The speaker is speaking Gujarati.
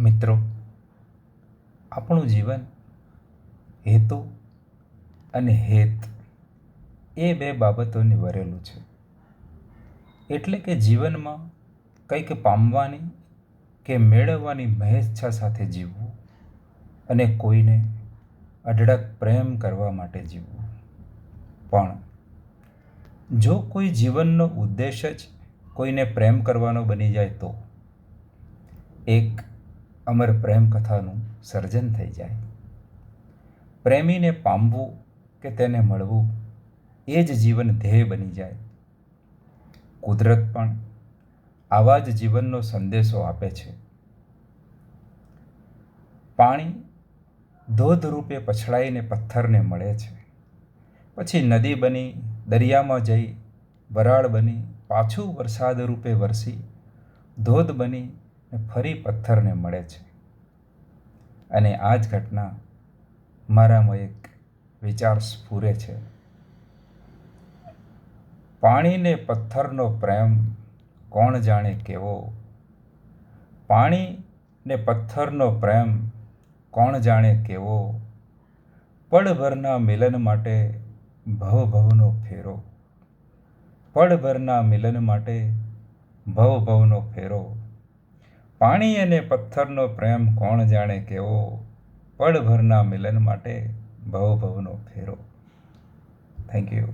મિત્રો, આપણું જીવન હેતુ અને હેત એ બે બાબતોને વરેલું છે. એટલે કે જીવનમાં કંઈક પામવાની કે મેળવવાની મહેચ્છા સાથે જીવવું અને કોઈને અઢળક પ્રેમ કરવા માટે જીવવું. પણ જો કોઈ જીવનનો ઉદ્દેશ જ કોઈને પ્રેમ કરવાનો બની જાય તો? એક અમર પ્રેમ કથાનું સર્જન થઈ જાય. પ્રેમીને પામવું કે તેને મળવું, એ જ જીવન ધ્યેય બની જાય. કુદરત પણ આવા જ જીવનનો સંદેશો આપે છે. પાણી ધોધ રૂપે પછડાઈને પથ્થરને મળે છે. પછી નદી બની, દરિયામાં જઈ, વરાળ બની, પાછું વરસાદ રૂપે વરસી, ધોધ બની ને ફરી પથ્થરને મળે છે. અને આ જ ઘટના મારામાં એક વિચાર સ્ફૂરે છે. પાણીને પથ્થરનો પ્રેમ કોણ જાણે કેવો? પાણી ને પથ્થરનો પ્રેમ કોણ જાણે કેવો? પળભરના મિલન માટે ભવ ભવનો ફેરો. પળભરના મિલન માટે ભવ ભવનો ફેરો. પાણી અને પથ્થરનો પ્રેમ કોણ જાણે કેવો? પળભરના મિલન માટે ભવભવનો ફેરો. Thank you